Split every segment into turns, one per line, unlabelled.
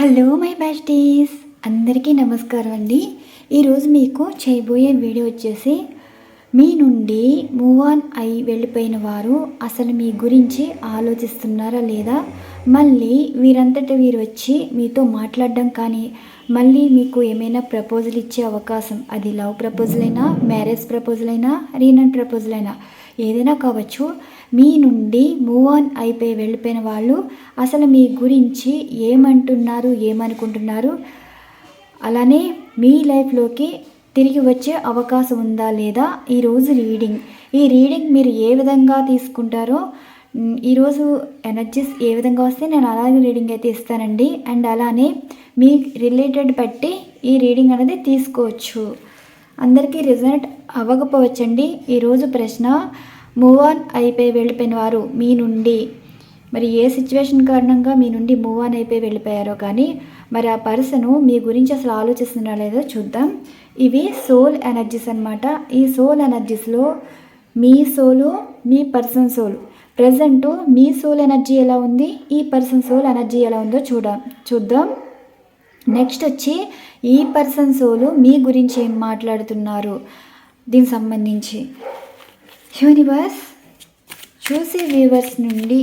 Hello my besties. అందరికీ నమస్కారం అండి. ఈరోజు మీకు చేయబోయే వీడియో వచ్చేసి మీ నుండి మూవ్ ఆన్ అయి వెళ్ళిపోయిన వారు అసలు మీ గురించి ఆలోచిస్తున్నారా లేదా? మళ్ళీ వీరంతట వీరు వచ్చి మీతో మాట్లాడడం కానీ మళ్ళీ మీకు ఏమైనా ప్రపోజల్ ఇచ్చే అవకాశం అది లవ్ ప్రపోజల్ అయినా మ్యారేజ్ ప్రపోజల్ అయినా రీనన్ ప్రపోజల్ అయినా ఏదైనా కావచ్చు మీ నుండి మూవ్ ఆన్ అయిపోయి వెళ్ళిపోయిన వాళ్ళు అసలు మీ గురించి ఏమంటున్నారు ఏమనుకుంటున్నారు? అలానే మీ లైఫ్లోకి తిరిగి వచ్చే అవకాశం ఉందా లేదా? ఈరోజు రీడింగ్. ఈ రీడింగ్ మీరు ఏ విధంగా తీసుకుంటారో ఈరోజు ఎనర్జీస్ ఏ విధంగా వస్తే నేను అలాగే రీడింగ్ అయితే ఇస్తానండి. అండ్ అలానే మీ రిలేటెడ్ బట్టి ఈ రీడింగ్ అనేది తీసుకోవచ్చు. అందరికీ రిజల్ట్ అవ్వకపోవచ్చండి. ఈరోజు ప్రశ్న మూవ్ ఆన్ అయిపోయి వెళ్ళిపోయిన వారు మీ నుండి. మరి ఏ సిచ్యువేషన్ కారణంగా మీ నుండి మూవ్ ఆన్ అయిపోయి వెళ్ళిపోయారో కానీ మరి ఆ పర్సను మీ గురించి అసలు ఆలోచిస్తున్నా లేదో చూద్దాం. ఇవి సోల్ ఎనర్జీస్ అన్నమాట. ఈ సోల్ ఎనర్జీస్లో మీ సోలు మీ పర్సన్ సోల్ ప్రజెంట్ మీ సోల్ ఎనర్జీ ఎలా ఉంది? ఈ పర్సన్ సోల్ ఎనర్జీ ఎలా ఉందో చూడ చూద్దాం. నెక్స్ట్ వచ్చి ఈ పర్సన్ సోలు మీ గురించి ఏం మాట్లాడుతున్నారు? దీనికి సంబంధించి. యూనివర్స్ చూసే వ్యూవర్స్ నుండి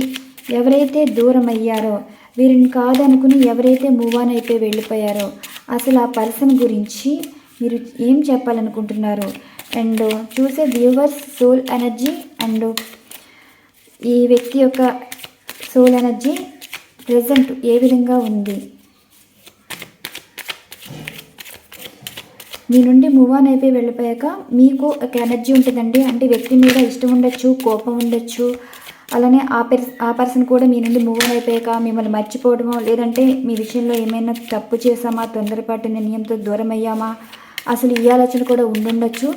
ఎవరైతే దూరం అయ్యారో వీరిని కాదనుకుని ఎవరైతే మూవ్ ఆన్ అయిపోయి వెళ్ళిపోయారో అసలు ఆ పర్సన్ గురించి మీరు ఏం చెప్పాలనుకుంటున్నారు? అండ్ చూసే వ్యూవర్స్ సోల్ ఎనర్జీ అండ్ ఈ వ్యక్తి యొక్క సోల్ ఎనర్జీ ప్రజెంట్ ఏ విధంగా ఉంది? మీ నుండి మూవ్ ఆన్ అయిపోయి వెళ్ళిపోయాక మీకు ఒక ఎనర్జీ ఉంటుందండి. అంటే వ్యక్తి మీద ఇష్టం ఉండొచ్చు కోపం ఉండొచ్చు అలానే ఆ పర్స ఆ పర్సన్ కూడా మీ నుండి మూవ్ ఆన్ అయిపోయాక మిమ్మల్ని మర్చిపోవడమో లేదంటే మీ విషయంలో ఏమైనా తప్పు చేసామా తొందరపాటు నిర్ణయంతో దూరం అయ్యామా అసలు ఈ ఆలోచన కూడా ఉండుండొచ్చు.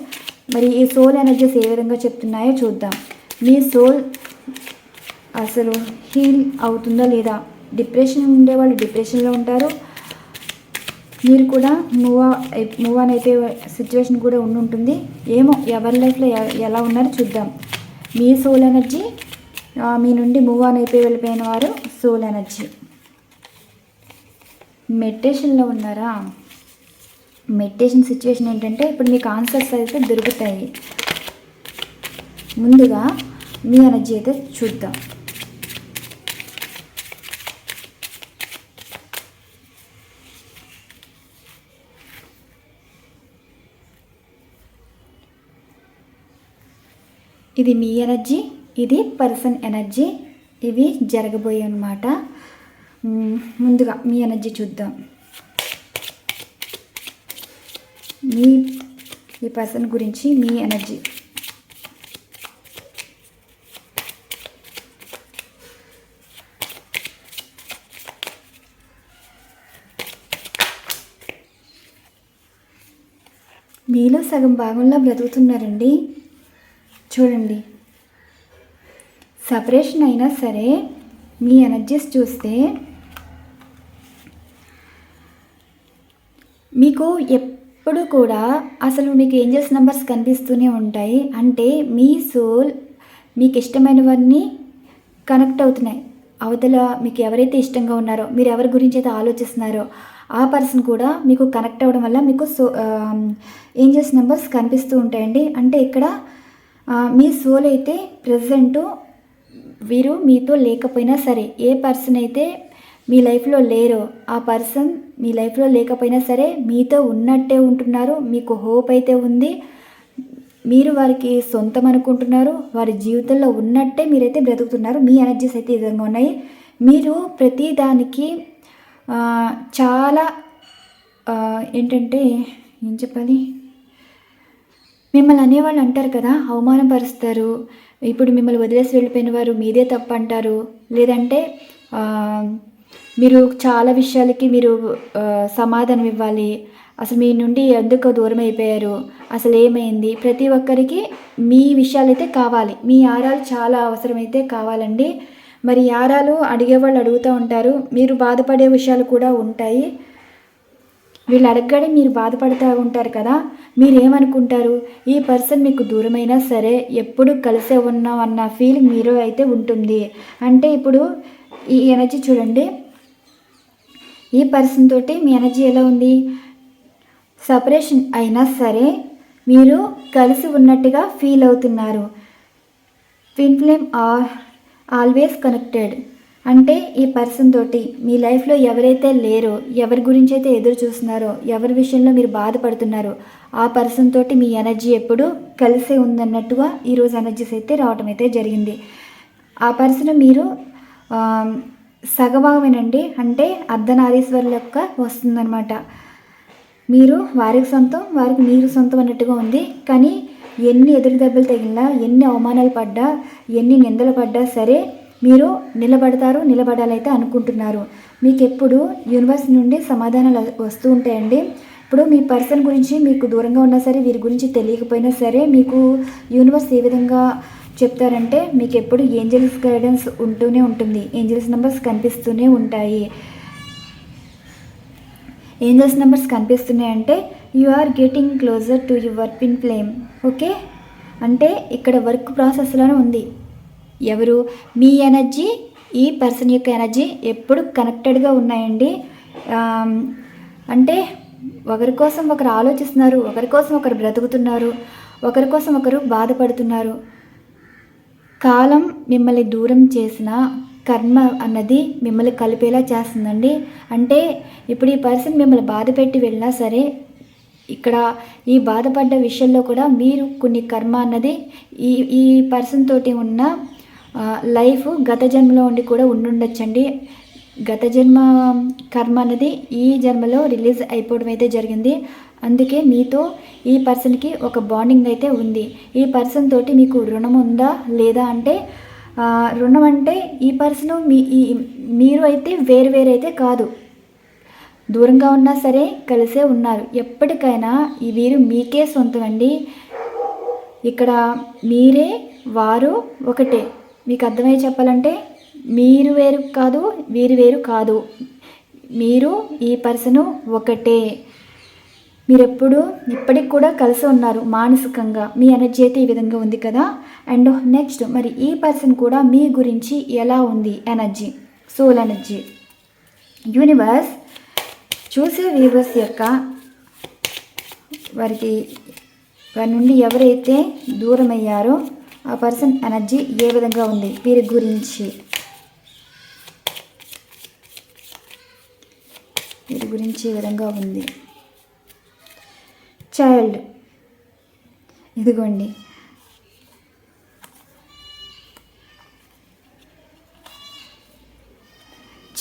మరి ఈ సోల్ ఎనర్జీస్ ఏ విధంగా చెప్తున్నాయో చూద్దాం. మీ సోల్ అసలు హీల్ అవుతుందా లేదా? డిప్రెషన్ ఉండేవాళ్ళు డిప్రెషన్లో ఉంటారు. మీరు కూడా మూవ్ మూవ్ ఆన్ అయితే సిచ్యువేషన్ కూడా ఉండి ఉంటుంది ఏమో ఎవరి లైఫ్లో ఎలా ఉన్నారో చూద్దాం. మీ సోల్ ఎనర్జీ మీ నుండి మూవ్ ఆన్ అయిపోయి వెళ్ళిపోయిన వారు సోల్ ఎనర్జీ మెడిటేషన్లో ఉన్నారా? మెడిటేషన్ సిచ్యువేషన్ ఏంటంటే ఇప్పుడు మీకు ఆన్సర్స్ అయితే దొరుకుతాయి. ముందుగా మీ ఎనర్జీ అయితే చూద్దాం. ఇది మీ ఎనర్జీ ఇది పర్సన్ ఎనర్జీ. ఇవి జరగబోయే అన్నమాట ముందుగా మీ ఎనర్జీ చూద్దాం. మీ ఈ పర్సన్ గురించి మీ ఎనర్జీ. మీలో సగం భాగంలో బ్రతుకుతున్నారండి. చూడండి. సపరేషన్ అయినా సరే మీ ఎనర్జీస్ చూస్తే మీకు ఎప్పుడు కూడా అసలు మీకు ఏంజల్స్ నెంబర్స్ కనిపిస్తూనే ఉంటాయి. అంటే మీ సోల్ మీకు ఇష్టమైనవన్నీ కనెక్ట్ అవుతున్నాయి. అవతల మీకు ఎవరైతే ఇష్టంగా ఉన్నారో మీరు ఎవరి గురించి అయితే ఆలోచిస్తున్నారో ఆ పర్సన్ కూడా మీకు కనెక్ట్ అవ్వడం వల్ల మీకు సో ఏంజల్స్ నెంబర్స్ కనిపిస్తూ ఉంటాయండి. అంటే ఇక్కడ మీ సోల్ అయితే ప్రజెంట్ వీరు మీతో లేకపోయినా సరే ఏ పర్సన్ అయితే మీ లైఫ్లో లేరో ఆ పర్సన్ మీ లైఫ్లో లేకపోయినా సరే మీతో ఉన్నట్టే ఉంటున్నారు మీకు హోప్ అయితే ఉంది. మీరు వారికి సొంతం అనుకుంటున్నారు వారి జీవితంలో ఉన్నట్టే మీరైతే బ్రతుకుతున్నారు మీ ఎనర్జీస్ అయితే ఈ విధంగా ఉన్నాయి. మీరు ప్రతి దానికి చాలా ఏంటంటే ఏం చెప్పాలి? మిమ్మల్ని అనేవాళ్ళు అంటారు కదా అవమానపరుస్తారు ఇప్పుడు మిమ్మల్ని వదిలేసి వెళ్ళిపోయిన వారు మీదే తప్పు అంటారు. లేదంటే మీరు చాలా విషయాలకి మీరు సమాధానం ఇవ్వాలి. అసలు మీ నుండి ఎందుకు దూరం అయిపోయారు? అసలు ఏమైంది? ప్రతి ఒక్కరికి మీ విషయాలు అయితే కావాలి. మీ ఆరాలు చాలా అవసరమైతే కావాలండి. మరి ఆరాలు అడిగేవాళ్ళు అడుగుతూ ఉంటారు. మీరు బాధపడే విషయాలు కూడా ఉంటాయి. వీళ్ళు అడగగానే మీరు బాధపడుతూ ఉంటారు కదా. మీరేమనుకుంటారు? ఈ పర్సన్ మీకు దూరమైనా సరే ఎప్పుడు కలిసే ఉన్నాం అన్న ఫీలింగ్ మీరు అయితే ఉంటుంది. అంటే ఇప్పుడు ఈ ఎనర్జీ చూడండి. ఈ పర్సన్ తోటి మీ ఎనర్జీ ఎలా ఉంది? సపరేషన్ అయినా సరే మీరు కలిసి ఉన్నట్టుగా ఫీల్ అవుతున్నారు. Twin flame are always connected అంటే ఈ పర్సన్ తోటి మీ లైఫ్లో ఎవరైతే లేరో ఎవరి గురించి అయితే ఎదురు చూస్తున్నారో ఎవరి విషయంలో మీరు బాధపడుతున్నారో ఆ పర్సన్ తోటి మీ ఎనర్జీ ఎప్పుడు కలిసే ఉందన్నట్టుగా ఈరోజు ఎనర్జీస్ అయితే రావటం అయితే జరిగింది. ఆ పర్సన్ మీరు సగభాగమేనండి అంటే అర్ధనారీశ్వరుల యొక్క వస్తుందన్నమాట. మీరు వారికి సొంతం వారికి మీరు సొంతం అన్నట్టుగా ఉంది. కానీ ఎన్ని ఎదురు దెబ్బలు తగిలినా ఎన్ని అవమానాలు పడ్డా ఎన్ని నిందలు పడ్డా సరే మీరు నిలబడతారు నిలబడాలైతే అనుకుంటున్నారు. మీకు ఎప్పుడు యూనివర్స్ నుండి సమాధానాలు వస్తూ ఉంటాయండి. ఇప్పుడు మీ పర్సన్ గురించి మీకు దూరంగా ఉన్నా సరే వీరి గురించి తెలియకపోయినా సరే మీకు యూనివర్స్ ఏ విధంగా చెప్తారంటే మీకు ఎప్పుడు ఏంజల్స్ గైడెన్స్ ఉంటూనే ఉంటుంది. ఏంజల్స్ నెంబర్స్ కనిపిస్తూనే ఉంటాయి. Angels numbers కనిపిస్తున్నాయంటే you are getting closer to your twin flame. Okay? అంటే ఇక్కడ వర్క్ ప్రాసెస్లోనే ఉంది. ఎవరు? మీ ఎనర్జీ ఈ పర్సన్ యొక్క ఎనర్జీ ఎప్పుడు కనెక్టెడ్గా ఉన్నాయండి. అంటే ఒకరి కోసం ఒకరు ఆలోచిస్తున్నారు ఒకరి కోసం ఒకరు బ్రతుకుతున్నారు ఒకరి కోసం ఒకరు బాధపడుతున్నారు. కాలం మిమ్మల్ని దూరం చేసిన కర్మ అన్నది మిమ్మల్ని కలిపేలా చేస్తుందండి. అంటే ఇప్పుడు ఈ పర్సన్ మిమ్మల్ని బాధ పెట్టి వెళ్ళినా సరే ఇక్కడ ఈ బాధపడ్డ విషయంలో కూడా మీరు కొన్ని కర్మ అన్నది ఈ ఈ పర్సన్ తోటి ఉన్న లైఫ్ గత జన్మలో ఉండి కూడా ఉండుండొచ్చండి. గత జన్మ కర్మ అనేది ఈ జన్మలో రిలీజ్ అయిపోవడం అయితే జరిగింది. అందుకే మీతో ఈ పర్సన్కి ఒక బాండింగ్ అయితే ఉంది. ఈ పర్సన్ తోటి మీకు రుణం ఉందా లేదా అంటే రుణం అంటే ఈ పర్సన్ మీ ఈ మీరు అయితే వేరు వేరు అయితే కాదు. దూరంగా ఉన్నా సరే కలిసే ఉన్నారు. ఎప్పటికైనా ఈ వీరు మీకే సొంతం అండి ఇక్కడ మీరే వారు ఒకటే. మీకు అర్థమై చెప్పాలంటే మీరు వేరు కాదు వీరు వేరు కాదు. మీరు ఈ పర్సను ఒకటే. మీరు ఎప్పుడు ఇప్పటికి కూడా కలిసి ఉన్నారు మానసికంగా. మీ ఎనర్జీ అయితే ఈ విధంగా ఉంది కదా? అండ్ నెక్స్ట్ మరి ఈ పర్సన్ కూడా మీ గురించి ఎలా ఉంది? Energy soul energy. యూనివర్స్ చూసే వ్యూవర్స్ యొక్క వారికి వారి నుండి ఎవరైతే దూరమయ్యారో ఆ పర్సన్ ఎనర్జీ ఏ విధంగా ఉంది? వీరి గురించి. వీరి గురించి ఏ విధంగా ఉంది? చైల్డ్. ఇదిగోండి.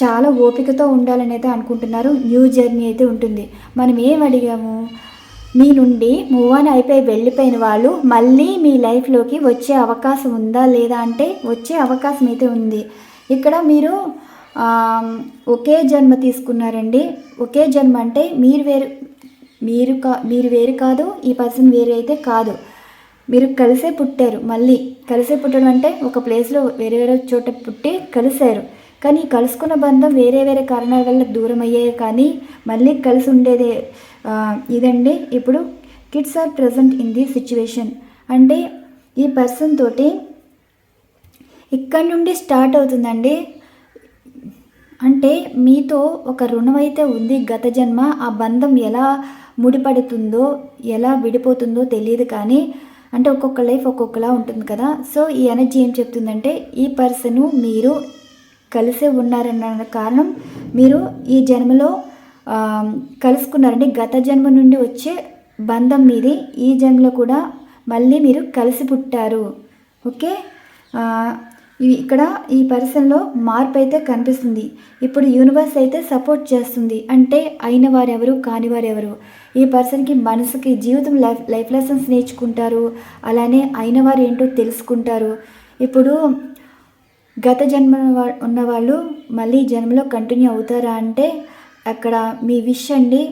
చాలా ఓపికతో ఉండాలని అయితే అనుకుంటున్నారు. న్యూ జర్నీ అయితే ఉంటుంది. మనం ఏం అడిగాము? మీ నుండి మూవ్ ఆన్ అయిపోయి వెళ్ళిపోయిన వాళ్ళు మళ్ళీ మీ లైఫ్లోకి వచ్చే అవకాశం ఉందా లేదా అంటే వచ్చే అవకాశం అయితే ఉంది. ఇక్కడ మీరు ఒకే జన్మ తీసుకున్నారండి. ఒకే జన్మ అంటే మీరు వేరు మీరు కా మీరు వేరు కాదు ఈ పర్సన్ వేరు అయితే కాదు. మీరు కలిసే పుట్టారు మళ్ళీ. కలిసే పుట్టడం అంటే ఒక ప్లేస్లో వేరే వేరే చోట పుట్టి కలిశారు. కానీ కలుసుకున్న బంధం వేరే వేరే కారణాల వల్ల దూరం అయ్యాయి కానీ మళ్ళీ కలిసి ఉండేదే ఇదండి. ఇప్పుడు kids are present in the situation. అంటే ఈ పర్సన్ తోటి ఇక్కడ నుండి స్టార్ట్ అవుతుందండి. అంటే మీతో ఒక రుణం అయితే ఉంది గత జన్మ ఆ బంధం ఎలా ముడిపడుతుందో ఎలా విడిపోతుందో తెలియదు కానీ అంటే ఒక్కొక్క లైఫ్ ఒక్కొక్కలా ఉంటుంది కదా. సో ఈ ఎనర్జీ ఏం చెప్తుందంటే ఈ పర్సను మీరు కలిసే ఉన్నారన్న కారణం మీరు ఈ జన్మలో కలుసుకున్నారండి. గత జన్మ నుండి వచ్చే బంధం మీది. ఈ జన్మలో కూడా మళ్ళీ మీరు కలిసి పుట్టారు. ఓకే? ఇక్కడ ఈ పర్సన్లో మార్పు అయితే కనిపిస్తుంది. ఇప్పుడు యూనివర్స్ అయితే సపోర్ట్ చేస్తుంది. అంటే అయిన వారెవరు కాని వారెవరు. ఈ పర్సన్కి మనసుకి జీవితం లైఫ్ లైఫ్ లెసన్స్ నేర్చుకుంటారు. అలానే అయిన వారు ఏంటో తెలుసుకుంటారు. ఇప్పుడు గత జన్మ ఉన్నవాళ్ళు మళ్ళీ జన్మలో కంటిన్యూ అవుతారా అంటే అక్కడ మీ విష్ అండి.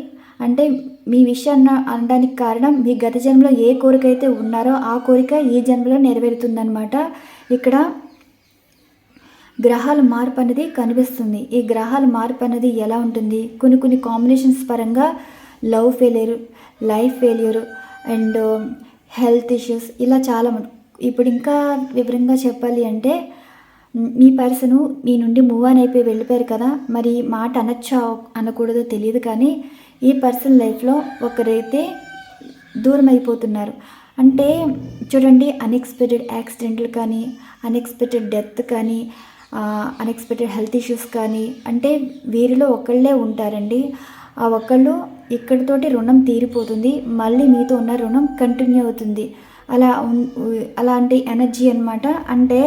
అంటే మీ విష్ అన్న అనడానికి కారణం మీ గత జన్మలో ఏ కోరిక అయితే ఉన్నారో ఆ కోరిక ఈ జన్మలో నెరవేరుతుందన్నమాట. ఇక్కడ గ్రహాల మార్పు అనేది కనిపిస్తుంది. ఈ గ్రహాల మార్పు అనేది ఎలా ఉంటుంది? కొన్ని కొన్ని కాంబినేషన్స్ పరంగా love failure life failure and health issues ఇలా చాలా ఇప్పుడు ఇంకా వివరంగా చెప్పాలి అంటే మీ పర్సను మీ నుండి మూవ్ ఆన్ అయిపోయి వెళ్ళిపోయారు కదా మరి మాట అనొచ్చా అనకూడదో తెలియదు కానీ ఈ పర్సన్ లైఫ్లో ఒకరైతే దూరం అయిపోతున్నారు అంటే చూడండి అన్ఎక్స్పెక్టెడ్ యాక్సిడెంట్లు కానీ అన్ఎక్స్పెక్టెడ్ డెత్ కానీ అన్ఎక్స్పెక్టెడ్ హెల్త్ ఇష్యూస్ కానీ అంటే వీరిలో ఒకళ్ళే ఉంటారండి. ఆ ఒకళ్ళు ఇక్కడితోటి రుణం తీరిపోతుంది మళ్ళీ మీతో ఉన్న రుణం కంటిన్యూ అవుతుంది. అలా అలాంటి ఎనర్జీ అన్నమాట. అంటే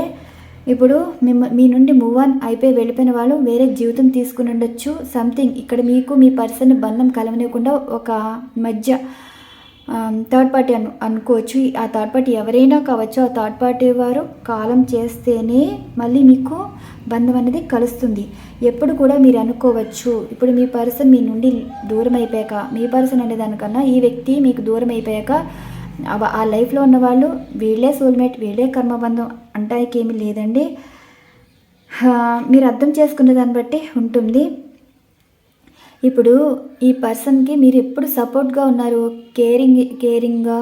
ఇప్పుడు మిమ్మ మీ నుండి మూవ్ ఆన్ అయిపోయి వెళ్ళిపోయిన వాళ్ళు వేరే జీవితం తీసుకుని ఉండొచ్చు. సంథింగ్ ఇక్కడ మీకు మీ పర్సన్ బంధం కలవనివ్వకుండా ఒక మధ్య థర్డ్ పార్టీ అను అనుకోవచ్చు. ఆ థర్డ్ పార్టీ ఎవరైనా కావచ్చు ఆ థర్డ్ పార్టీ వారు కాలం చేస్తేనే మళ్ళీ మీకు బంధం అనేది కలుస్తుంది. ఎప్పుడు కూడా మీరు అనుకోవచ్చు. ఇప్పుడు మీ పర్సన్ మీ నుండి దూరం అయిపోయాక మీ పర్సన్ అనే దానికన్నా ఈ వ్యక్తి మీకు దూరం అయిపోయాక ఆ- లైఫ్లో ఉన్నవాళ్ళు వీళ్ళే సోల్మేట్ వీళ్ళే కర్మబంధం అంటానికి ఏమీ లేదండి మీరు అర్థం చేసుకునే దాన్ని బట్టి ఉంటుంది. ఇప్పుడు ఈ పర్సన్కి మీరు ఎప్పుడు సపోర్ట్గా ఉన్నారు? కేరింగ్ కేరింగ్గా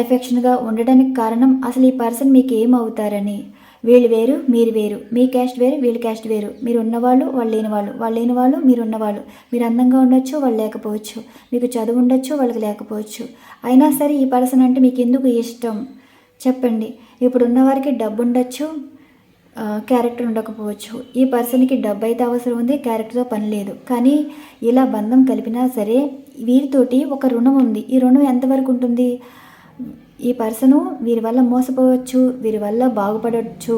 ఎఫెక్షన్గా ఉండడానికి కారణం అసలు ఈ పర్సన్ మీకు ఏమవుతారని? వీళ్ళు వేరు మీరు వేరు. మీ క్యాస్ట్ వేరు వీళ్ళ క్యాస్ట్ వేరు. మీరు ఉన్నవాళ్ళు వాళ్ళు లేని వాళ్ళు. వాళ్ళు లేని వాళ్ళు మీరు ఉన్నవాళ్ళు. మీరు అందంగా ఉండొచ్చు వాళ్ళు లేకపోవచ్చు. మీకు చదువు ఉండొచ్చు వాళ్ళకి లేకపోవచ్చు. అయినా సరే ఈ పర్సన్ అంటే మీకు ఎందుకు ఇష్టం? చెప్పండి. ఇప్పుడు ఉన్నవారికి డబ్బు ఉండొచ్చు క్యారెక్టర్ ఉండకపోవచ్చు ఈ పర్సన్కి డబ్బు అయితే అవసరం ఉంది క్యారెక్టర్తో పని లేదు. కానీ ఇలా బంధం కలిపినా సరే వీరితోటి ఒక రుణం ఉంది. ఈ రుణం ఎంతవరకు ఉంటుంది? ఈ పర్సను వీరి వల్ల మోసపోవచ్చు వీరి వల్ల బాగుపడవచ్చు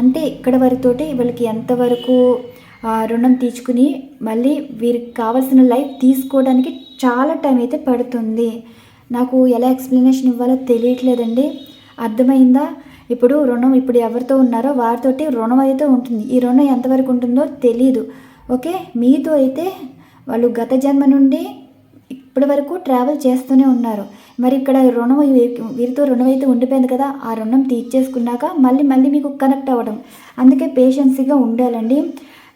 అంటే ఇక్కడ వారితోటి వీళ్ళకి ఎంతవరకు రుణం తీర్చుకుని మళ్ళీ వీరికి కావాల్సిన లైఫ్ తీసుకోవడానికి చాలా టైం అయితే పడుతుంది. నాకు ఎలా ఎక్స్ప్లెనేషన్ ఇవ్వాలో తెలియట్లేదండి. అర్థమైందా? ఇప్పుడు రుణం ఇప్పుడు ఎవరితో ఉన్నారో వారితోటి రుణం అయితే ఉంటుంది. ఈ రుణం ఎంతవరకు ఉంటుందో తెలియదు ఓకే? మీతో అయితే వాళ్ళు గత జన్మ నుండి ఇప్పటి వరకు ట్రావెల్ చేస్తూనే ఉన్నారు. మరి ఇక్కడ రుణం వీరితో రుణం అయితే ఉండిపోయింది కదా ఆ రుణం తీర్చేసుకున్నాక మళ్ళీ మళ్ళీ మీకు కనెక్ట్ అవ్వడం. అందుకే పేషెన్సీగా ఉండాలండి.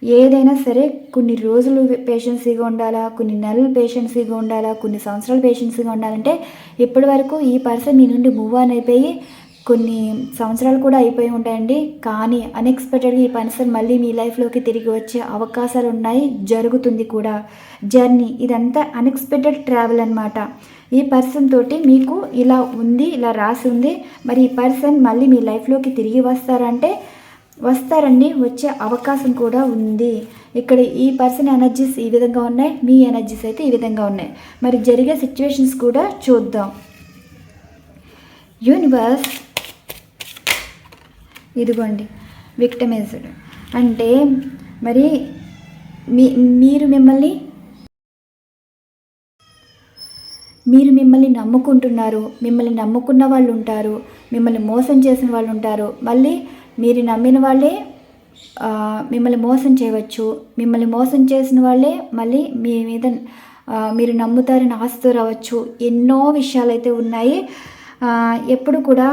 ఏదైనా సరే కొన్ని రోజులు పేషెన్సీగా ఉండాలా కొన్ని నెలలు పేషెన్సీగా ఉండాలా కొన్ని సంవత్సరాలు పేషెన్సీగా ఉండాలంటే ఇప్పటి వరకు ఈ పర్సన్ మీ నుండి మూవ్ ఆన్ అయిపోయి కొన్ని సంవత్సరాలు కూడా అయిపోయి ఉంటాయండి. కానీ అన్ఎక్స్పెక్టెడ్గా ఈ పర్సన్ మళ్ళీ మీ లైఫ్లోకి తిరిగి వచ్చే అవకాశాలు ఉన్నాయి జరుగుతుంది కూడా. జర్నీ ఇదంతా అన్ఎక్స్పెక్టెడ్ ట్రావెల్ అనమాట ఈ పర్సన్ తోటి మీకు ఇలా ఉంది ఇలా రాసి ఉంది. మరి ఈ పర్సన్ మళ్ళీ మీ లైఫ్లోకి తిరిగి వస్తారంటే వస్తారండి వచ్చే అవకాశం కూడా ఉంది. ఇక్కడ ఈ పర్సన్ ఎనర్జీస్ ఈ విధంగా ఉన్నాయి మీ ఎనర్జీస్ అయితే ఈ విధంగా ఉన్నాయి. మరి జరిగే సిచ్యువేషన్స్ కూడా చూద్దాం. యూనివర్స్ ఇదిగోండి విక్టమైజ్డ్ అంటే మరి మీ మీరు మిమ్మల్ని మీరు మిమ్మల్ని నమ్ముకుంటున్నారు మిమ్మల్ని నమ్ముకున్న వాళ్ళు ఉంటారు మిమ్మల్ని మోసం చేసిన వాళ్ళు ఉంటారు మళ్ళీ మీరు నమ్మిన వాళ్ళే మిమ్మల్ని మోసం చేయవచ్చు. మిమ్మల్ని మోసం చేసిన వాళ్ళే మళ్ళీ మీ మీద మీరు నమ్ముతారని ఆశతో రావచ్చు. ఎన్నో విషయాలు అయితే ఉన్నాయి ఎప్పుడు కూడా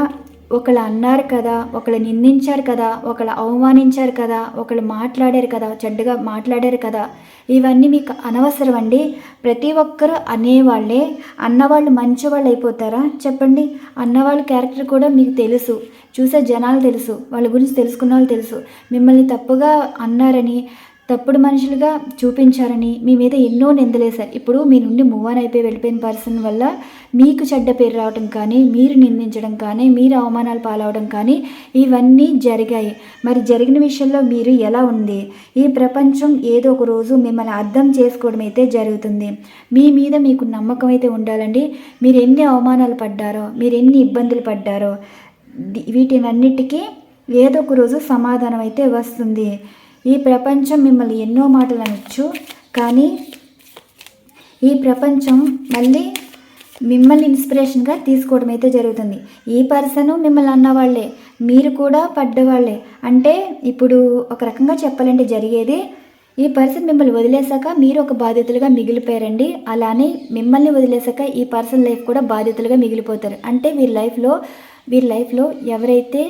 ఒకళ్ళు అన్నారు కదా ఒకళ్ళు నిందించారు కదా ఒకళ్ళు అవమానించారు కదా ఒకళ్ళు మాట్లాడారు కదా చెడ్డగా మాట్లాడారు కదా ఇవన్నీ మీకు అనవసరం అండి. ప్రతి ఒక్కరు అనేవాళ్ళే అన్నవాళ్ళు మంచివాళ్ళు అయిపోతారా? చెప్పండి. అన్నవాళ్ళ క్యారెక్టర్ కూడా మీకు తెలుసు. చూసే జనాలు తెలుసు. వాళ్ళ గురించి తెలుసుకున్న వాళ్ళు తెలుసు. మిమ్మల్ని తప్పుగా అన్నారని తప్పుడు మనుషులుగా చూపించారని మీ మీద ఎన్నో నిందలేశారు. ఇప్పుడు మీ నుండి మూవ్ ఆన్ అయిపోయి వెళ్ళిపోయిన పర్సన్ వల్ల మీకు చెడ్డ పేరు రావడం కానీ మీరు నిందించడం కానీ మీరు అవమానాలు పాలవడం కానీ ఇవన్నీ జరిగాయి. మరి జరిగిన విషయంలో మీరు ఎలా ఉంది? ఈ ప్రపంచం ఏదో ఒక రోజు మిమ్మల్ని అర్థం చేసుకోవడం అయితే జరుగుతుంది. మీ మీద మీకు నమ్మకం అయితే ఉండాలండి. మీరు ఎన్ని అవమానాలు పడ్డారో మీరు ఎన్ని ఇబ్బందులు పడ్డారో వీటినన్నిటికీ ఏదో ఒక రోజు సమాధానం అయితే వస్తుంది. ఈ ప్రపంచం మిమ్మల్ని ఎన్నో మాటలు అనొచ్చు కానీ ఈ ప్రపంచం మళ్ళీ మిమ్మల్ని ఇన్స్పిరేషన్గా తీసుకోవడం అయితే జరుగుతుంది. ఈ పర్సన్ మిమ్మల్ని అన్నవాళ్ళే మీరు కూడా పడ్డవాళ్ళే. అంటే ఇప్పుడు ఒక రకంగా చెప్పాలంటే జరిగేది ఈ పర్సన్ మిమ్మల్ని వదిలేశాక మీరు ఒక బాధితులుగా మిగిలిపోయారండి. అలానే మిమ్మల్ని వదిలేశాక ఈ పర్సన్ లైఫ్ కూడా బాధితులుగా మిగిలిపోతారు. అంటే వీరి లైఫ్లో వీరి లైఫ్లో ఎవరైతే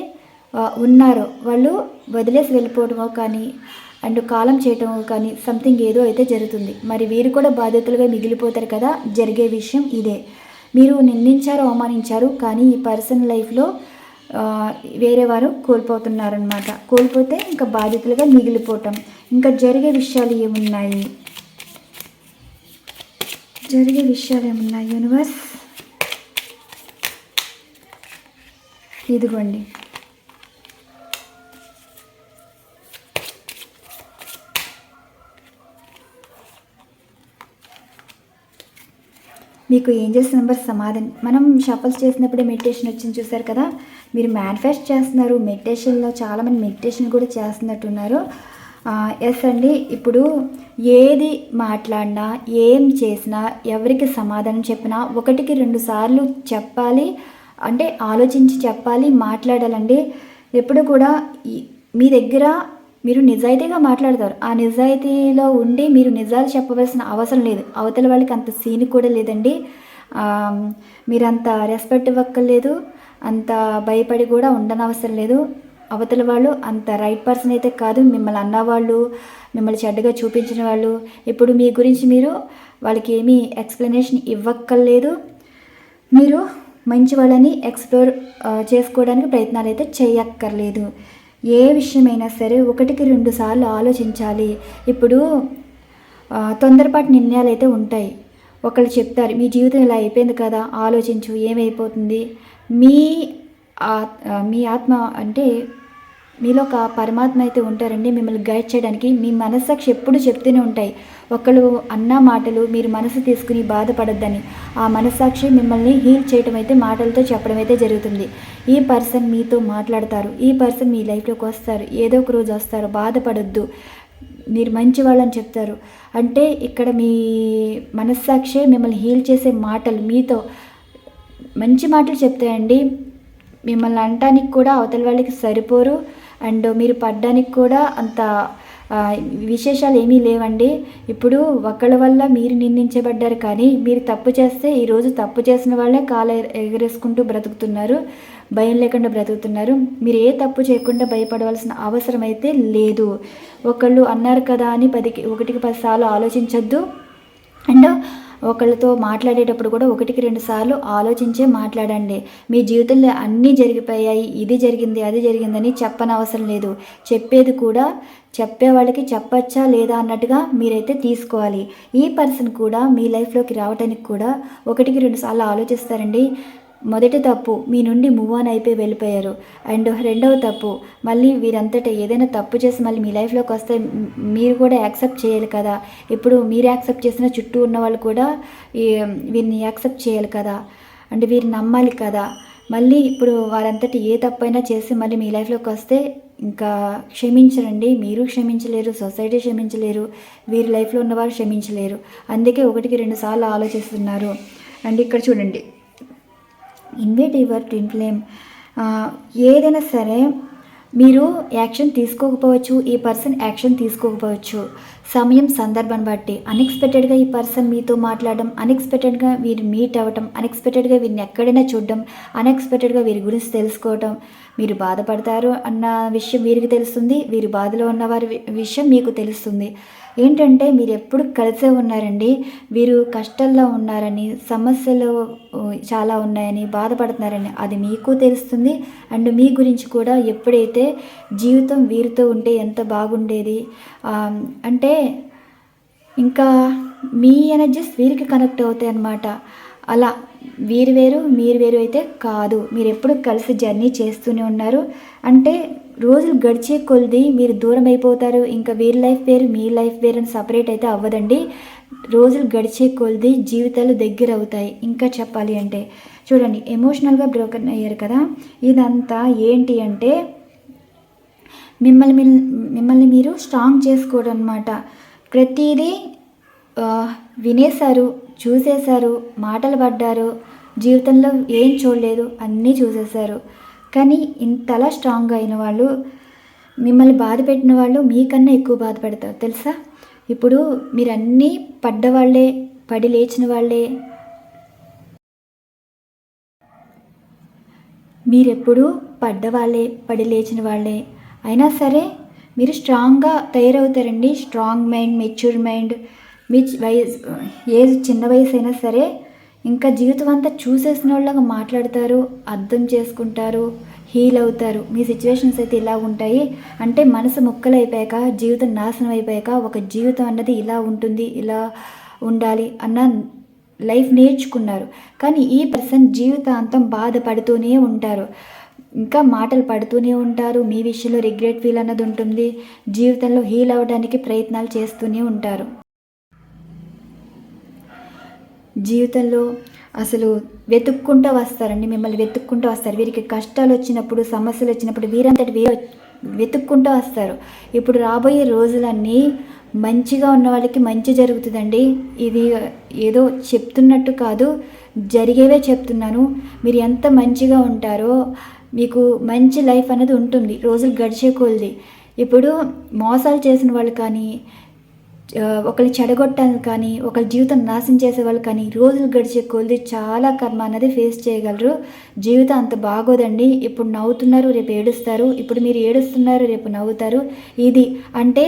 ఉన్నారో వాళ్ళు వదిలేసి వెళ్ళిపోవడమో కానీ అండ్ కాలం చేయటం కానీ సంథింగ్ ఏదో అయితే జరుగుతుంది. మరి వీరు కూడా బాధితులుగా మిగిలిపోతారు కదా? జరిగే విషయం ఇదే. మీరు నిందించారు అవమానించారు కానీ ఈ పర్సన్ లైఫ్లో వేరే వారు కోల్పోతున్నారనమాట కోల్పోతే ఇంకా బాధితులుగా మిగిలిపోవటం ఇంకా జరిగే విషయాలు ఏమున్నాయి? జరిగే విషయాలు ఏమున్నాయి? యూనివర్స్ ఇదిగోండి. మీకు ఏంజల్స్ నెంబర్ సమాధానం మనం షఫల్స్ చేసినప్పుడే మెడిటేషన్ వచ్చింది చూసారు కదా? మీరు మేనిఫెస్ట్ చేస్తున్నారు మెడిటేషన్లో చాలామంది మెడిటేషన్ కూడా చేస్తున్నట్టున్నారు. ఎస్ అండి ఇప్పుడు ఏది మాట్లాడినా ఏం చేసినా ఎవరికి సమాధానం చెప్పినా ఒకటికి రెండు సార్లు చెప్పాలి అంటే ఆలోచించి చెప్పాలి మాట్లాడాలండి. ఎప్పుడు కూడా మీ దగ్గర మీరు నిజాయితీగా మాట్లాడతారు. ఆ నిజాయితీలో ఉండి మీరు నిజాలు చెప్పవలసిన అవసరం లేదు. అవతల వాళ్ళకి అంత సీన్ కూడా లేదండి. మీరంత మీరు అంత రెస్పెక్ట్ ఇవ్వక్కర్లేదు. అంత భయపడి కూడా ఉండనవసరం లేదు. అవతల వాళ్ళు అంత రైట్ పర్సన్ అయితే కాదు. మిమ్మల్ని అన్నవాళ్ళు మిమ్మల్ని చెడ్డగా చూపించిన వాళ్ళు. ఇప్పుడు మీ గురించి మీరు వాళ్ళకి ఏమీ ఎక్స్ప్లెనేషన్ ఇవ్వక్కర్లేదు. మీరు మంచి వాళ్ళని ఎక్స్ప్లోర్ చేసుకోవడానికి ప్రయత్నాలు అయితే చేయక్కర్లేదు. ఏ విషయమైనా సరే ఒకటికి రెండు సార్లు ఆలోచించాలి. ఇప్పుడు తొందరపాటు నిర్ణయాలు అయితే ఉంటాయి. ఒకళ్ళు చెప్తారు మీ జీవితం ఇలా అయిపోయింది కదా ఆలోచించు ఏమైపోతుంది? మీ ఆ- మీ ఆత్మ అంటే మీలో ఒక పరమాత్మ అయితే ఉంటారండి మిమ్మల్ని గైడ్ చేయడానికి. మీ మనస్సాక్షి ఎప్పుడు చెప్తూనే ఉంటాయి. ఒకళ్ళు అన్న మాటలు మీరు మనసు తీసుకుని బాధపడద్దని. ఆ మనస్సాక్షి మిమ్మల్ని హీల్ చేయటం అయితే మాటలతో చెప్పడం అయితే జరుగుతుంది. ఈ పర్సన్ మీతో మాట్లాడతారు ఈ పర్సన్ మీ లైఫ్లోకి వస్తారు ఏదో ఒక రోజు వస్తారు బాధపడొద్దు మీరు మంచి వాళ్ళని చెప్తారు. అంటే ఇక్కడ మీ మనస్సాక్షి మిమ్మల్ని హీల్ చేసే మాటలు మీతో మంచి మాటలు చెప్తాయండి. మిమ్మల్ని అనటానికి కూడా అవతల వాళ్ళకి సరిపోరు. అండ్ మీరు పడ్డానికి కూడా అంత విశేషాలు ఏమీ లేవండి. ఇప్పుడు ఒకళ్ళ వల్ల మీరు నిందించబడ్డారు కానీ మీరు తప్పు చేస్తే ఈరోజు తప్పు చేసిన వాళ్ళే కాలు ఎగరేసుకుంటూ బ్రతుకుతున్నారు. భయం లేకుండా బ్రతుకుతున్నారు. మీరు ఏ తప్పు చేయకుండా భయపడవలసిన అవసరం అయితే లేదు. ఒకళ్ళు అన్నారు కదా అని పదికి ఒకటికి పది సార్లు ఆలోచించొద్దు. అండ్ ఒకళ్ళతో మాట్లాడేటప్పుడు కూడా ఒకటికి రెండు సార్లు ఆలోచించే మాట్లాడండి. మీ జీవితంలో అన్నీ జరిగిపోయాయి ఇది జరిగింది అది జరిగిందని చెప్పనవసరం లేదు. చెప్పేది కూడా చెప్పే వాళ్ళకి చెప్పచ్చా లేదా అన్నట్టుగా మీరైతే తీసుకోవాలి. ఈ పర్సన్ కూడా మీ లైఫ్లోకి రావడానికి కూడా ఒకటికి రెండు సార్లు ఆలోచిస్తారండి. మొదటి తప్పు మీ నుండి మూవ్ ఆన్ అయిపోయి వెళ్ళిపోయారు. అండ్ రెండవ తప్పు మళ్ళీ వీరంతటా ఏదైనా తప్పు చేసి మళ్ళీ మీ లైఫ్లోకి వస్తే మీరు కూడా యాక్సెప్ట్ చేయాలి కదా. ఇప్పుడు మీరు యాక్సెప్ట్ చేసిన చుట్టూ ఉన్న వాళ్ళు కూడా వీరిని యాక్సెప్ట్ చేయాలి కదా. అంటే వీరిని నమ్మాలి కదా. మళ్ళీ ఇప్పుడు వారంతటి ఏ తప్పైనా చేసి మళ్ళీ మీ లైఫ్లోకి వస్తే ఇంకా క్షమించరండి. మీరు క్షమించలేరు సొసైటీ క్షమించలేరు వీరి లైఫ్లో ఉన్నవారు క్షమించలేరు. అందుకే ఒకటికి రెండు సార్లు ఆలోచిస్తున్నారు. అండ్ ఇక్కడ చూడండి. ఇన్వేట్ యువర్ డ్రీమ్ ఫ్లేమ్ ఏదైనా సరే మీరు యాక్షన్ తీసుకోకపోవచ్చు ఈ పర్సన్ యాక్షన్ తీసుకోకపోవచ్చు. సమయం సందర్భాన్ని బట్టి. అన్ఎక్స్పెక్టెడ్గా ఈ పర్సన్ మీతో మాట్లాడడం అన్ఎక్స్పెక్టెడ్గా వీరు మీట్ అవ్వటం అన్ఎక్స్పెక్టెడ్గా వీరిని ఎక్కడైనా చూడడం అన్ఎక్స్పెక్టెడ్గా వీరి గురించి తెలుసుకోవటం. మీరు బాధపడతారు అన్న విషయం వీరికి తెలుస్తుంది వీరి బాధలో ఉన్న వారి విషయం మీకు తెలుస్తుంది. ఏంటంటే మీరు ఎప్పుడు కలిసే ఉన్నారండి వీరు కష్టాల్లో ఉన్నారని సమస్యలు చాలా ఉన్నాయని బాధపడుతున్నారని అది మీకు తెలుస్తుంది. అండ్ మీ గురించి కూడా ఎప్పుడైతే జీవితం వీరితో ఉంటే ఎంత బాగుండేది అంటే ఇంకా మీ ఎనర్జీస్ వీరికి కనెక్ట్ అవుతాయి అన్నమాట. అలా వీరు వేరు మీరు వేరు అయితే కాదు. మీరు ఎప్పుడు కలిసి జర్నీ చేస్తూనే ఉన్నారు. అంటే రోజులు గడిచే కొలిది మీరు దూరం అయిపోతారు. ఇంకా వీరి లైఫ్ వేరు మీ లైఫ్ వేరు అని సపరేట్ అయితే అవ్వదండి. రోజులు గడిచే కొలిది జీవితాలు దగ్గర అవుతాయి. ఇంకా చెప్పాలి అంటే చూడండి ఎమోషనల్గా బ్రోకన్ అయ్యారు కదా. ఇదంతా ఏంటి అంటే మిమ్మల్ని మిమ్మల్ని మీరు స్ట్రాంగ్ చేసుకోవడం అనమాట ప్రతిదీ వినేశారు చూసేశారు మాటలు పడ్డారు జీవితంలో ఏం చూడలేదు అన్నీ చూసేశారు. కానీ ఇంతలా స్ట్రాంగ్ అయిన వాళ్ళు మిమ్మల్ని బాధ పెట్టిన వాళ్ళు మీకన్నా ఎక్కువ బాధపడతారు తెలుసా? ఇప్పుడు మీరు అన్నీ పడ్డవాళ్ళే పడి లేచిన వాళ్ళే. మీరెప్పుడు పడ్డవాళ్ళే పడి లేచిన వాళ్ళే. అయినా సరే మీరు స్ట్రాంగ్గా తయారవుతారండి. స్ట్రాంగ్ మైండ్ మెచ్యూర్ మైండ్ మీ వయసు ఏజ్ చిన్న వయసు అయినా సరే ఇంకా జీవితం అంతా చూసేసిన వాళ్ళగా మాట్లాడతారు అర్థం చేసుకుంటారు హీల్ అవుతారు. మీ సిచ్యువేషన్స్ అయితే ఇలా ఉంటాయి. అంటే మనసు ముక్కలైపోయాక జీవితం నాశనం అయిపోయాక ఒక జీవితం అన్నది ఇలా ఉంటుంది ఇలా ఉండాలి అన్న లైఫ్ నేర్చుకున్నారు. కానీ ఈ పర్సన్ జీవితాంతం బాధపడుతూనే ఉంటారు. ఇంకా మాటలు పడుతూనే ఉంటారు. మీ విషయంలో రిగ్రెట్ ఫీల్ అన్నది ఉంటుంది. జీవితంలో హీల్ అవ్వడానికి ప్రయత్నాలు చేస్తూనే ఉంటారు. జీవితంలో అసలు వెతుక్కుంటూ వస్తారండి మిమ్మల్ని వెతుక్కుంటూ వస్తారు. వీరికి కష్టాలు వచ్చినప్పుడు సమస్యలు వచ్చినప్పుడు వీరంతటి వీరు వెతుక్కుంటూ వస్తారు. ఇప్పుడు రాబోయే రోజులన్నీ మంచిగా ఉన్న వాళ్ళకి మంచి జరుగుతుందండి. ఇది ఏదో చెప్తున్నట్టు కాదు జరిగేవే చెప్తున్నాను. మీరు ఎంత మంచిగా ఉంటారో మీకు మంచి లైఫ్ అనేది ఉంటుంది రోజులు గడిచే కొలిది. ఇప్పుడు మోసాలు చేసిన వాళ్ళు కానీ ఒకళ్ళు ఒకరిని చెడగొట్టాలని కానీ ఒకరి జీవితం నాశనం చేసే వాళ్ళు కానీ రోజులు గడిచే కొద్ది చాలా కర్మ అనేది ఫేస్ చేయగలరు. జీవితం అంత బాగోదండి. ఇప్పుడు నవ్వుతున్నారు రేపు ఏడుస్తారు. ఇప్పుడు మీరు ఏడుస్తున్నారు రేపు నవ్వుతారు. ఇది అంటే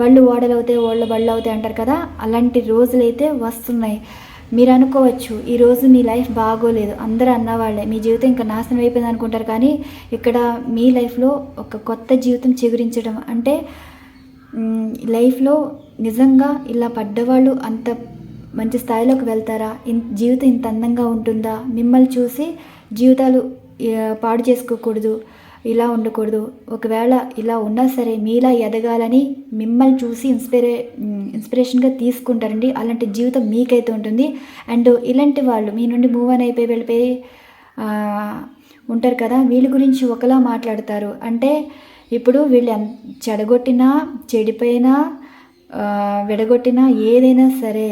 బళ్ళు ఓడలు అవుతాయి ఓళ్ళ బళ్ళు అవుతాయి అంటారు కదా అలాంటి రోజులైతే వస్తున్నాయి. మీరు అనుకోవచ్చు ఈరోజు మీ లైఫ్ బాగోలేదు. అందరూ అన్నవాళ్ళే. మీ జీవితం ఇంకా నాశనం అయిపోయింది అనుకుంటారు కానీ ఇక్కడ మీ లైఫ్లో ఒక కొత్త జీవితం చిగురించడం అంటే లైఫ్లో నిజంగా ఇలా పడ్డవాళ్ళు అంత మంచి స్థాయిలోకి వెళ్తారా? ఇన్ జీవితం ఇంత అందంగా ఉంటుందా? మిమ్మల్ని చూసి జీవితాలు పాడు చేసుకోకూడదు ఇలా ఉండకూడదు. ఒకవేళ ఇలా ఉన్నా సరే మీలా ఎదగాలని మిమ్మల్ని చూసి ఇన్స్పిరే ఇన్స్పిరేషన్గా తీసుకుంటారండి. అలాంటి జీవితం మీకైతే ఉంటుంది. అండ్ ఇలాంటి వాళ్ళు మీ నుండి మూవ్ అని అయిపోయి వెళ్ళిపోయి ఉంటారు కదా? వీళ్ళ గురించి ఒకలా మాట్లాడతారు. అంటే ఇప్పుడు వీళ్ళు చెడగొట్టినా చెడిపోయినా విడగొట్టినా ఏదైనా సరే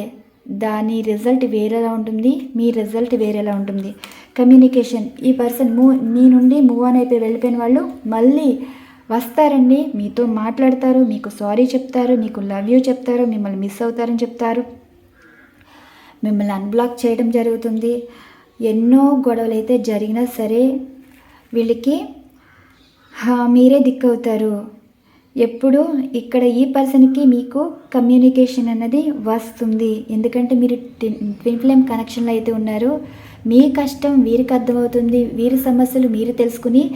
దాని రిజల్ట్ వేరేలా ఉంటుంది మీ రిజల్ట్ వేరేలా ఉంటుంది. కమ్యూనికేషన్ ఈ పర్సన్ మూవ్ మీ నుండి మూవ్ ఆన్ అయిపోయి వెళ్ళిపోయిన వాళ్ళు మళ్ళీ వస్తారండి మీతో మాట్లాడతారు మీకు సారీ చెప్తారు మీకు లవ్ యూ చెప్తారు మిమ్మల్ని మిస్ అవుతారని చెప్తారు. మిమ్మల్ని అన్బ్లాక్ చేయడం జరుగుతుంది. ఎన్నో గొడవలు అయితే జరిగినా సరే వీళ్ళకి మీరే దిక్కవుతారు. ఎప్పుడు ఇక్కడ ఈ పర్సన్కి మీకు కమ్యూనికేషన్ అన్నది వస్తుంది. ఎందుకంటే మీరు ట్విన్ ఫ్లేమ్ కనెక్షన్లో అయితే ఉన్నారు. మీ కష్టం వీరికి అర్థమవుతుంది వీరి సమస్యలు మీరు తెలుసుకుని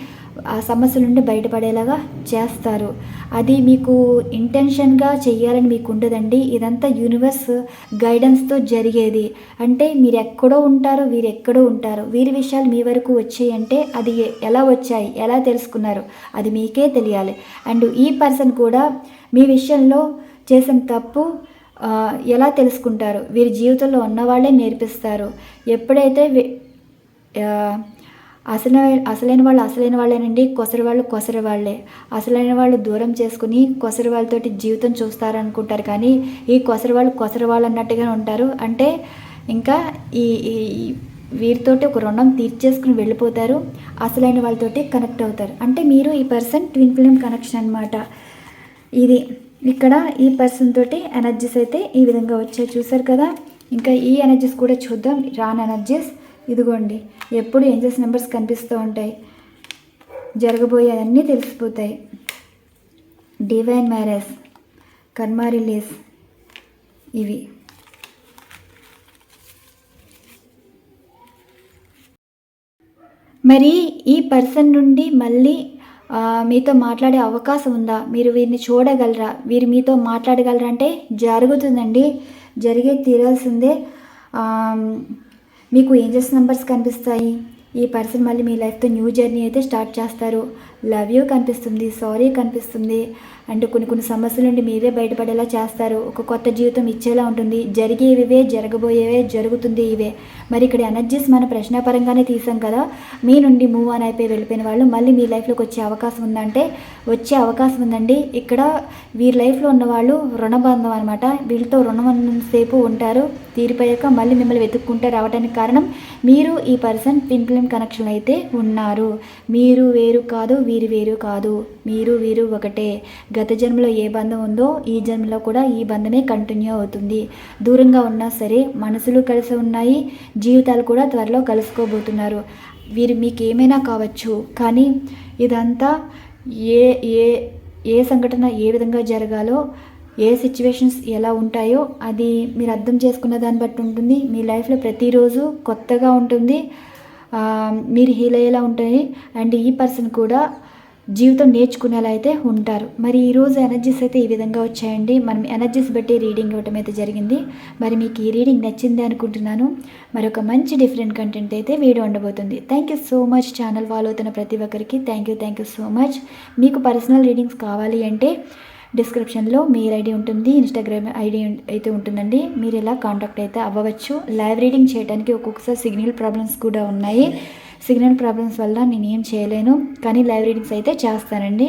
ఆ సమస్యల నుండి బయటపడేలాగా చేస్తారు. అది మీకు ఇంటెన్షన్గా చేయాలని మీకు ఉండదండి. ఇదంతా యూనివర్స్ గైడెన్స్తో జరిగేది. అంటే మీరు ఎక్కడో ఉంటారు వీరు ఎక్కడో ఉంటారు. వీరి విషయాలు మీ వరకు వచ్చాయి అంటే అది ఎలా వచ్చాయి ఎలా తెలుసుకున్నారు అది మీకే తెలియాలి. అండ్ ఈ పర్సన్ కూడా మీ విషయంలో చేసిన తప్పు ఎలా తెలుసుకుంటారు? వీరి జీవితంలో ఉన్నవాళ్ళే నేర్పిస్తారు. ఎప్పుడైతే అసలు అసలైన వాళ్ళు అసలైన వాళ్ళేనండి కొసరి వాళ్ళు కొసరి వాళ్ళే. అసలైన వాళ్ళు దూరం చేసుకుని కొసరి వాళ్ళతోటి జీవితం చూస్తారనుకుంటారు. కానీ ఈ కొసరి వాళ్ళు కొసరి వాళ్ళు అన్నట్టుగానే ఉంటారు. అంటే ఇంకా ఈ ఈ వీరితోటి ఒక రుణం తీర్చేసుకుని వెళ్ళిపోతారు. అసలైన వాళ్ళతోటి కనెక్ట్ అవుతారు. అంటే మీరు ఈ పర్సన్ ట్విన్ ఫిలిం కనెక్షన్ అనమాట ఇది ఇక్కడ ఈ పర్సన్ తోటి ఎనర్జీస్ అయితే ఈ విధంగా వచ్చాయి. చూసారు కదా? ఇంకా ఈ ఎనర్జీస్ కూడా చూద్దాం. రాన్ ఎనర్జీస్ ఇదిగోండి. ఎప్పుడు ఏంజల్స్ నెంబర్స్ కనిపిస్తూ ఉంటాయి. జరగబోయేవన్నీ తెలిసిపోతాయి. డివైన్ మ్యారేజ్ కర్మా రిలీజ్ ఇవి. మరి ఈ పర్సన్ నుండి మళ్ళీ మీతో మాట్లాడే అవకాశం ఉందా? మీరు వీరిని చూడగలరా? వీరు మీతో మాట్లాడగలరా అంటే జరుగుతుందండి. జరిగే తీరాల్సిందే. మీకు ఏంజల్స్ నెంబర్స్ కనిపిస్తాయి. ఈ పర్సన్ మళ్ళీ మీ లైఫ్తో న్యూ జర్నీ అయితే స్టార్ట్ చేస్తారు. లవ్ యూ కనిపిస్తుంది సారీ కనిపిస్తుంది. అంటూ కొన్ని కొన్ని సమస్యల నుండి మీరే బయటపడేలా చేస్తారు. ఒక కొత్త జీవితం ఇచ్చేలా ఉంటుంది. జరిగేవివే జరగబోయేవే జరుగుతుంది ఇవే మరి ఇక్కడ ఎనర్జీస్ మన ప్రశ్నాపరంగానే తీసాం కదా. మీ నుండి మూవ్ ఆన్ అయిపోయి వెళ్ళిపోయిన వాళ్ళు మళ్ళీ మీ లైఫ్లోకి వచ్చే అవకాశం ఉందంటే వచ్చే అవకాశం ఉందండి. ఇక్కడ వీరి లైఫ్లో ఉన్న వాళ్ళు రుణబంధం అనమాట వీళ్ళతో రుణం సేపు ఉంటారు. తీరిపోయాక మళ్ళీ మిమ్మల్ని వెతుక్కుంటే రావడానికి కారణం మీరు ఈ పర్సన్ పింప్లిం కనెక్షన్ అయితే ఉన్నారు. మీరు వేరు కాదు వీరు వేరు కాదు. మీరు వీరు ఒకటే. గత జన్మలో ఏ బంధం ఉందో ఈ జన్మలో కూడా ఈ బంధమే కంటిన్యూ అవుతుంది. దూరంగా ఉన్నా సరే మనసులు కలిసి ఉన్నాయి జీవితాలు కూడా త్వరలో కలుసుకోబోతున్నారు. వీరు మీకు ఏమైనా కావచ్చు కానీ ఇదంతా ఏ ఏ ఏ సంఘటన ఏ విధంగా జరగాలో ఏ సిచ్యువేషన్స్ ఎలా ఉంటాయో అది మీరు అర్థం చేసుకున్న దాన్ని బట్టి ఉంటుంది. మీ లైఫ్లో ప్రతిరోజు కొత్తగా ఉంటుంది. మీరు హీల్ అయ్యేలా ఉంటాయి అండ్ ఈ పర్సన్ కూడా జీవితం నేర్చుకునేలా అయితే ఉంటారు. మరి ఈరోజు ఎనర్జీస్ అయితే ఈ విధంగా వచ్చాయండి. మనం ఎనర్జీస్ బట్టి రీడింగ్ ఇవ్వటం అయితే జరిగింది. మరి మీకు ఈ రీడింగ్ నచ్చింది అనుకుంటున్నాను. మరొక మంచి డిఫరెంట్ కంటెంట్ అయితే వీడియో ఉండబోతుంది. Thank you so much channel follow అవుతున్న ప్రతి ఒక్కరికి. Thank you thank you so much మీకు పర్సనల్ రీడింగ్స్ కావాలి అంటే డిస్క్రిప్షన్లో మెయిల్ ఐడి ఉంటుంది ఇన్స్టాగ్రామ్ ఐడి అయితే ఉంటుందండి. మీరు ఇలా కాంటాక్ట్ అయితే అవ్వవచ్చు. లైవ్ రీడింగ్ చేయడానికి ఒక్కొక్కసారి సిగ్నల్ ప్రాబ్లమ్స్ కూడా ఉన్నాయి. సిగ్నల్ ప్రాబ్లమ్స్ వల్ల నేను ఏం చేయలేను. కానీ లైవ్ రీడింగ్స్ అయితే చేస్తానండి.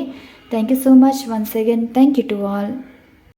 Thank you so much. Once again thank you to all.